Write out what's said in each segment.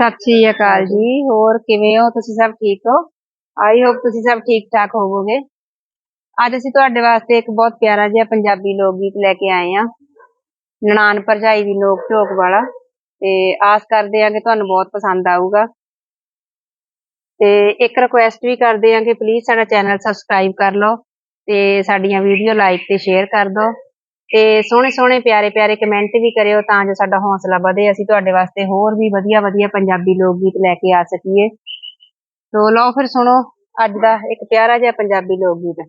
ਸਤਿ ਸ਼੍ਰੀ ਅਕਾਲ ਜੀ। ਹੋਰ ਕਿਵੇਂ ਹੋ? ਤੁਸੀਂ ਸਭ ਠੀਕ ਹੋ? ਆਈ ਹੋਪ ਤੁਸੀਂ ਸਭ ਠੀਕ ਠਾਕ ਹੋਵੋਗੇ। ਅੱਜ ਅਸੀਂ ਤੁਹਾਡੇ ਵਾਸਤੇ ਇੱਕ ਬਹੁਤ ਪਿਆਰਾ ਜਿਹਾ ਪੰਜਾਬੀ ਲੋਕ ਗੀਤ ਲੈ ਕੇ ਆਏ ਆ ਨਨਾਣ ਭਰਜਾਈ ਦੀ ਲੋਕ ਝੋਕ ਵਾਲਾ। ਤੇ ਆਸ ਕਰਦੇ ਆ ਕਿ ਤੁਹਾਨੂੰ ਬਹੁਤ ਪਸੰਦ ਆਊਗਾ। ਤੇ ਇੱਕ ਰਿਕੁਐਸਟ ਵੀ ਕਰਦੇ ਆ ਕਿ ਪਲੀਜ਼ ਸਾਡਾ ਚੈਨਲ ਸਬਸਕ੍ਰਾਈਬ ਕਰ ਲਓ ਤੇ ਸਾਡੀਆਂ ਵੀਡੀਓ ਲਾਈਕ ਤੇ ਸ਼ੇਅਰ ਕਰ ਦਿਓ। ਤੇ ਸੋਹਣੇ ਸੋਹਣੇ ਪਿਆਰੇ ਪਿਆਰੇ ਕਮੈਂਟ ਵੀ ਕਰਿਓ ਤਾਂ ਜੋ ਸਾਡਾ ਹੌਸਲਾ ਵਧੇ। ਅਸੀਂ ਤੁਹਾਡੇ ਵਾਸਤੇ ਹੋਰ ਵੀ ਵਧੀਆ ਵਧੀਆ ਪੰਜਾਬੀ ਲੋਕ ਗੀਤ ਲੈ ਕੇ ਆ ਸਕੀਏ। ਤੋ ਲਓ ਫਿਰ ਸੁਣੋ, ਅੱਜ ਦਾ ਇੱਕ ਪਿਆਰਾ ਜਿਹਾ ਪੰਜਾਬੀ ਲੋਕ ਗੀਤ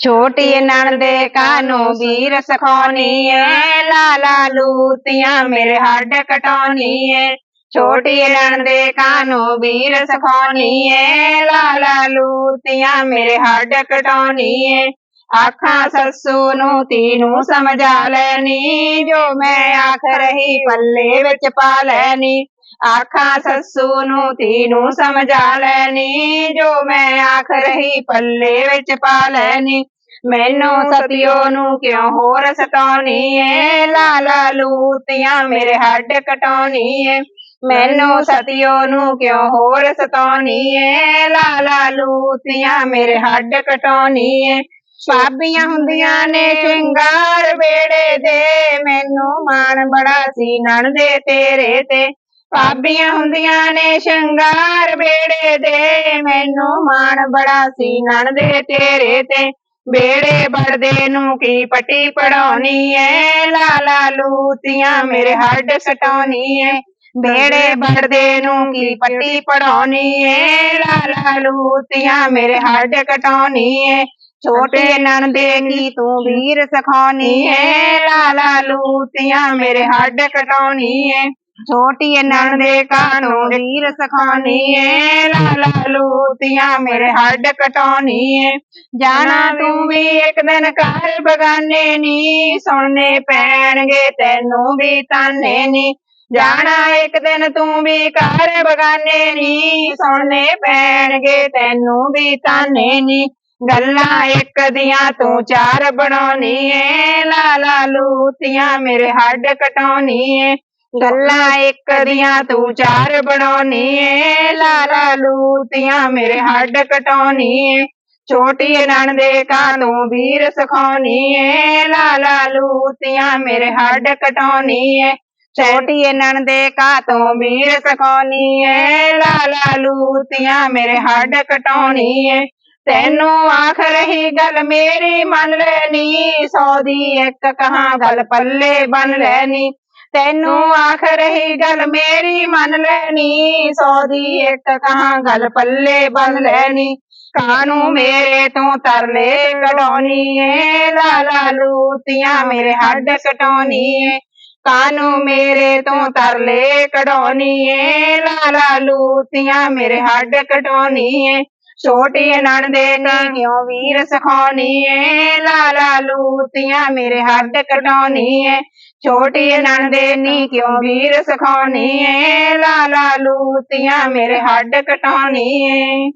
ਛੋਟੀ ਨਣਦੇ ਕਾਨੂੰ ਵੀਰ ਸਖਾਉਣੀ ਏ, ਲਾਲਾ ਲੂਤੀਆਂ ਮੇਰੇ ਹੱਡ ਕਟਾਉਣੀ ਏ। ਛੋਟੀ ਨਣਦੇ ਕਾਨੂੰ ਵੀਰ ਸਖਾਉਣੀ ਏ, ਲਾਲਾ ਲੂਤੀਆਂ ਮੇਰੇ ਹੱਡ ਕਟਾਉਣੀ ਏ। ਆਖਾਂ ਸੱਸੂ ਨੂੰ ਤੀ ਨੂੰ ਸਮਝਾ ਲੈਣੀ। ਜੋ ਮੈਂ ਆਖ ਰਹੀ, ਪੱਲੇ ਵਿੱਚ ਪਾ ਲੈਣੀ। ਆਖਾਂ ਸੱਸੂ ਨੂੰ ਤੀ ਨੂੰ ਸਮਝਾ ਲੈਣੀ। ਜੋ ਮੈਂ ਆਖ ਰਹੀ, ਪੱਲੇ ਵਿੱਚ ਪਾ ਲੈਣੀ। ਮੈਨੂੰ ਸਤਿਓ ਨੂੰ ਕਿਉਂ ਹੋਰ ਸਤਾਉਣੀ ਏ? ਲਾਲਾ ਲੂਤੀਆਂ ਮੇਰੇ ਹੱਡ ਕਟਾਉਣੀ ਏ। ਮੈਨੂੰ ਸਤਿਓ ਨੂੰ ਕਿਉਂ ਹੋਰ ਸਤਾਉਣੀ ਏ? ਲਾਲਾ ਲੂਤੀਆਂ ਮੇਰੇ ਹੱਡ ਕਟਾਉਣੀ ਏ। ਸਾਬੀਆਂ ਹੁੰਦੀਆਂ ਨੇ ਸ਼ਿੰਗਾਰ ਵੇੜੇ ਦੇ ਮੈਨੂੰ ਮਾਣ ਬੜਾ ਸੀ ਨਣਦੇ ਤੇਰੇ ਤੇ। ਭਾਬੀਆਂ ਹੁੰਦੀਆਂ ਨੇ ਸ਼ਿੰਗਾਰ ਵੇੜੇ ਦੇ ਮੈਨੂੰ ਮਾਣ ਬੜਾ ਸੀ ਨਣਦੇ ਤੇਰੇ ਤੇ। ਬੇੜੇ ਬੜਦੇ ਨੂੰ ਕੀ ਪੱਟੀ ਪੜਾਉਣੀ ਏ? ਲਾਲਾ ਲੂਤੀਆਂ ਮੇਰੇ ਹੱਡ ਸਟਾਉਣੀ ਏ। ਬੇੜੇ ਬੜਦੇ ਨੂੰ ਕੀ ਪੱਟੀ ਪੜਾਉਣੀ ਏ? ਲਾਲਾ ਲੂਤੀਆਂ ਮੇਰੇ ਹੱਡ ਕਟਾਉਣੀ ਏ। ਛੋਟੇ ਨਣਦੇ ਕੀ ਤੂੰ ਵੀਰ ਸਖਾਉਣੀ ਏ? ਲਾਲਾ ਲੂਤੀਆਂ ਮੇਰੇ ਹੱਡ ਕਟਾਉਣੀ ਏ। ਛੋਟੀ ਨਣਦੇ ਕਾਨੂੰ ਵੀਰ ਸਖਾਉਣੀ ਏ? ਲਾਲਾ ਲੂਤੀਆਂ ਮੇਰੇ ਹੱਡ ਕਟਾਉਣੀ ਏ। ਜਾਣਾ ਤੂੰ ਵੀ ਇੱਕ ਦਿਨ ਘਰ ਬਗਾਨੇ ਨੀ। ਸੁਣਨੇ ਪੈਣਗੇ ਤੈਨੂੰ ਵੀ ਤਾਨੇ ਨੀ। ਜਾਣਾ ਇੱਕ ਦਿਨ ਤੂੰ ਵੀ ਘਰ ਬਗਾਨੇ ਨੀ। ਸੁਣਨੇ ਪੈਣਗੇ ਤੈਨੂੰ ਵੀ ਤਾਨੇ ਨੀ। ਗੱਲਾਂ ਇੱਕ ਦੀਆਂ ਤੂੰ ਚਾਰ ਬਣਾਉਣੀ ਏ ਲਾਲਾ ਲੂਤੀਆਂ ਮੇਰੇ ਹੱਡ ਕਟਾਉਣੀ ਏ ਗੱਲਾਂ ਇੱਕ ਦੀਆਂ ਤੂੰ ਚਾਰ ਬਣਾਉਣੀ ਏ ਲਾਲਾ ਲੂਤੀਆਂ ਮੇਰੇ ਹੱਡ ਕਟਾਉਣੀ ਏ ਛੋਟੀ ਨਣਦੇ ਕਾਨੂੰ ਵੀਰ ਸਖਾਉਣੀ ਏ ਲਾਲਾ ਲੂਤੀਆਂ ਮੇਰੇ ਹੱਡ ਕਟਾਉਣੀ ਏ ਛੋਟੀ ਨਣਦੇ ਕਾ ਤੋਂ ਵੀਰ ਸਖਾਉਣੀ ਏ ਲਾਲਾ ਲੂਤੀਆਂ ਮੇਰੇ ਹੱਡ ਕਟਾਉਣੀ ਏ ਤੈਨੂੰ ਆਖ ਰਹੀ ਗੱਲ ਮੇਰੀ ਮੰਨ ਲੈਣੀ, ਸੌ ਦੀ ਇੱਕ ਕਹਾਂ ਗੱਲ ਪੱਲੇ ਬਨ ਲੈਣੀ। ਤੈਨੂੰ ਆਖ ਰਹੀ ਗੱਲ ਮੇਰੀ ਮੰਨ ਲੈਣੀ, ਸੌ ਦੀ ਇੱਕ ਕਹਾਂ ਗੱਲ ਪੱਲੇ ਬਨ ਲੈਣੀ। ਕਾਨੂੰ ਮੇਰੇ ਤੋਂ ਤਰਲੇ ਕਢਾਉਣੀ ਏ ਲਾਲਾ ਲੂਤੀਆਂ ਮੇਰੇ ਹੱਡ ਕਟਾਉਣੀ ਏ ਕਾਨੂੰ ਮੇਰੇ ਤੋਂ ਤਰਲੇ ਕਢਾਉਣੀ ਏ ਲਾਲਾ ਲੂਤੀਆਂ ਮੇਰੇ ਹੱਡ ਕਟਾਉਣੀ ਏ ਛੋਟੀ ਨਣਦੇ ਨੀ ਕਿਉਂ ਵੀਰ ਸਖਾਉਣੀ ਏ ਲਾਲਾ ਲੂਤੀਆਂ ਮੇਰੇ ਹੱਡ ਕਟਾਉਣੀ ਏ ਛੋਟੀ ਨਣਦੇ ਨੀ ਕਿਉਂ ਵੀਰ ਸਖਾਉਣੀ ਏ ਲਾਲਾ ਲੂਤੀਆਂ ਮੇਰੇ ਹੱਡ ਕਟਾਉਣੀ ਏ